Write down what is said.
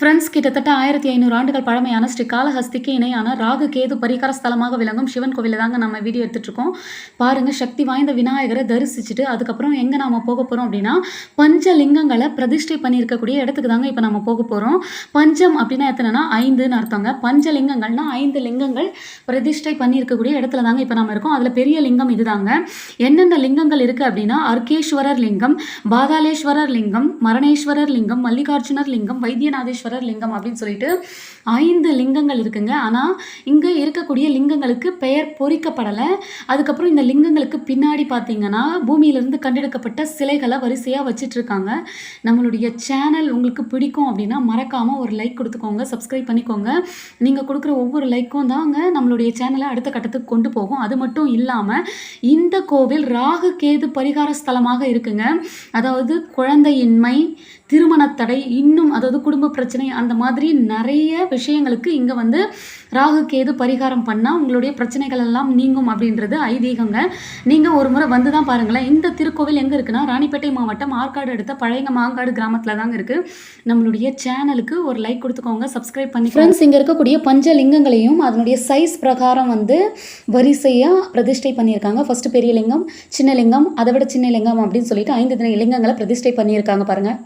Friends கிட்டத்தட்ட ஆயிரத்தி ஐநூறு ஆண்டுகள் பழமையான ஸ்ரீ காலஹஸ்திக்கு இணையான ராகு கேது பரிகார ஸ்தலமாக விளங்கும் சிவன் கோவிலில் தாங்க நம்ம வீடியோ எடுத்துட்டு பாருங்கள் பாருங்க சக்தி வாய்ந்த விநாயகரை தரிசிச்சுட்டு அதுக்கப்புறம் எங்கே நாம போக போகிறோம் அப்படின்னா பஞ்சலிங்கங்களை பிரதிஷ்டை பண்ணியிருக்கக்கூடிய இடத்துக்கு தாங்க இப்போ நம்ம போக போகிறோம் பஞ்சம் அப்படின்னா எத்தனைனா ஐந்துன்னு அர்த்தங்க. பஞ்சலிங்கங்கள்னா ஐந்து லிங்கங்கள் பிரதிஷ்டை பண்ணியிருக்கக்கூடிய இடத்துல தாங்க இப்போ நம்ம இருக்கோம். அதில் பெரிய லிங்கம் இதுதாங்க. என்னென்ன லிங்கங்கள் இருக்குது அப்படின்னா அர்கேஸ்வரர் லிங்கம் பாதாளேஸ்வரர் லிங்கம் மரணேஸ்வரர் லிங்கம் மல்லிகார்ஜுனர் லிங்கம் வைத்தியநாதேஸ்வரர் லிங்கம் அப்படின்னு சொல்லிட்டு ஐந்து லிங்கங்கள் இருக்குங்க. ஆனால் இங்கே இருக்கக்கூடிய லிங்கங்களுக்கு பெயர் பொறிக்கப்படலை. அதுக்கப்புறம் இந்த லிங்கங்களுக்கு பின்னாடி பார்த்தீங்கன்னா பூமியிலிருந்து கண்டெடுக்கப்பட்ட சிலைகளை வரிசையாக வச்சிட்டு இருக்காங்க நம்மளுடைய சேனல் உங்களுக்கு பிடிக்கும் அப்படின்னா மறக்காமல் ஒரு லைக் கொடுத்துக்கோங்க சப்ஸ்கிரைப் பண்ணிக்கோங்க. நீங்கள் கொடுக்குற ஒவ்வொரு லைக்கும் தாங்க நம்மளுடைய சேனலை அடுத்த கட்டத்துக்கு கொண்டு போகும். அது மட்டும் இல்லாமல் இந்த கோவில் ராகு கேது பரிகார ஸ்தலமாக இருக்குங்க. அதாவது குழந்தையின்மை திருமணத்தடை இன்னும் அதாவது குடும்ப பிரச்சனை அந்த மாதிரி நிறைய விஷயங்களுக்கு இங்கே வந்து ராகு கேது பரிகாரம் பண்ணால் உங்களுடைய பிரச்சனைகள் எல்லாம் நீங்கும் அப்படின்றது ஐதீகங்க. நீங்கள் ஒரு முறை வந்து தான் பாருங்களேன். இந்த திருக்கோவில் எங்கே இருக்குன்னா ராணிப்பேட்டை மாவட்டம் ஆற்காடு அடுத்த பழைய மாங்காடு கிராமத்தில் தாங்க இருக்குது நம்மளுடைய சேனலுக்கு ஒரு லைக் கொடுத்துக்கோங்க சப்ஸ்கிரைப் பண்ணி ஃப்ரெண்ட்ஸ் இங்கே இருக்கக்கூடிய பஞ்ச லிங்கங்களையும் அதனுடைய சைஸ் பிரகாரம் வந்து வரிசையாக பிரதிஷ்டை பண்ணியிருக்காங்க. ஃபஸ்ட்டு பெரிய லிங்கம் சின்ன லிங்கம் அதை விட சின்ன லிங்கம் அப்படின்னு சொல்லிட்டு ஐந்து தின லிங்கங்களை பிரதிஷ்டை பண்ணியிருக்காங்க பாருங்கள்